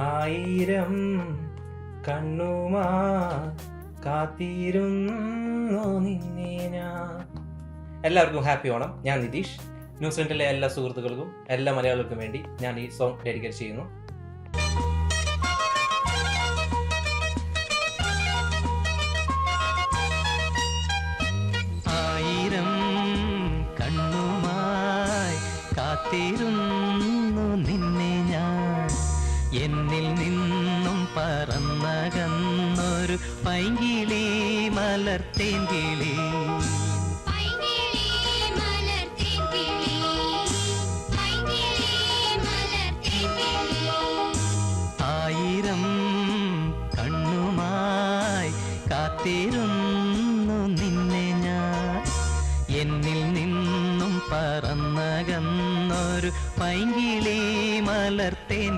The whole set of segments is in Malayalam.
ആയിരം കണ്ണുമാ കാത്തിരുന്നു നിന്നെ ഞാൻ. എല്ലാവർക്കും ഹാപ്പി ഓണം. ഞാൻ നിതീഷ്. ന്യൂസിലൻഡിലെ എല്ലാ സുഹൃത്തുക്കൾക്കും എല്ലാ മലയാളികൾക്കും വേണ്ടി ഞാൻ ഈ സോങ് ഡെഡിക്കേറ്റ് ചെയ്യുന്നു. ആയിരം കണ്ണുമായി കാത്തിരുന്നു എന്നിൽ നിന്നും പറന്നകന്നൊരു പൈങ്കിളി മലർത്തേങ്കിളി. ആയിരം കണ്ണുമായി കാത്തിരുന്നു നിന്നെ ഞാൻ. എന്നിൽ നിന്നും പറന്നകന്നൊരു പൈങ്കിളി മലർത്തേൻ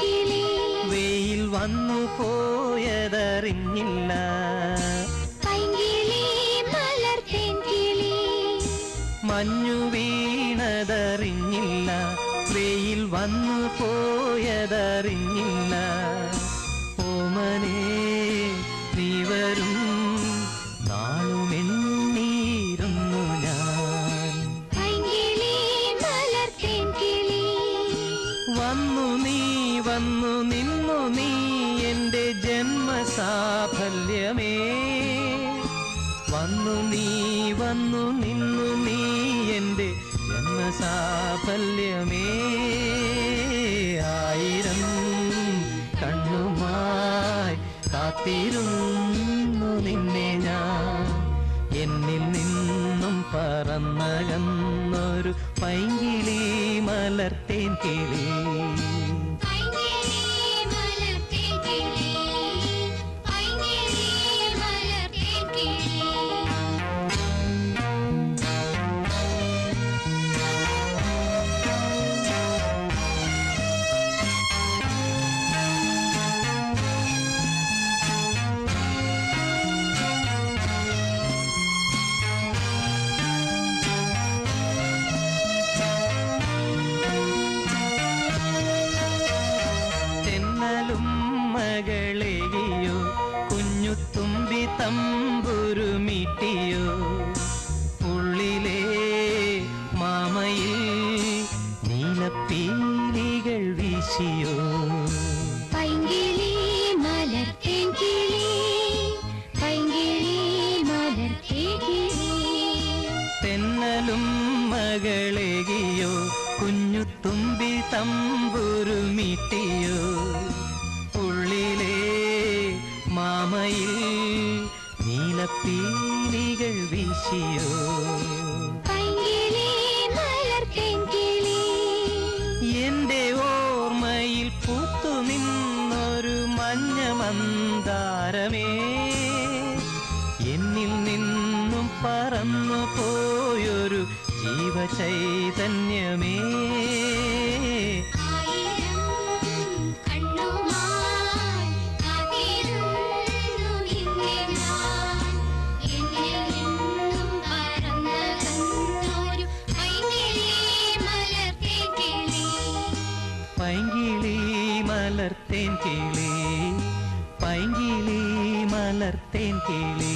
കിളി. വെയിൽ വന്നു പോയതറിഞ്ഞില്ല. മഞ്ഞു വീണതറിഞ്ഞില്ല. വെയിൽ വന്നു പോയതറിഞ്ഞില്ല. ഓമനേ നീ വരും ജന്മസാഫല്യമേ. വന്നു നീ വന്നു നിന്നു നീ എന്റെ ജന്മസാഫല്യമേ. ആയിരം കണ്ണുമായി കാത്തിരുന്നു നിന്നെ ഞാൻ. എന്നിൽ നിന്നും പറന്നകന്നൊരു പൈങ്കിളി മലർത്തേൻ കിളി. തമ്പുരുമിട്ടിയോ. ഉള്ളിലെ മാമയിൽ നീലപ്പീലികൾ വീശിയോ. പൈങ്കിളി മലർ കിളി പൈങ്കിളി മലർ തെന്നലും കുഞ്ഞു തുമ്പി തമ്പുരുമിട്ടിയോ. വീശിയോ പൈങ്കിളി മലർത്തിൻ കിളി എന്റെ ഓർമ്മയിൽ പൂത്തു നിന്നൊരു മഞ്ഞ മന്ദാരമേ. എന്നിൽ നിന്നും പറന്നു പോയൊരു ജീവചൈതന്യമേ. പൈങ്കിളി മലർത്തേൻ കിളി പൈങ്കിളി മലർത്തേൻ കിളി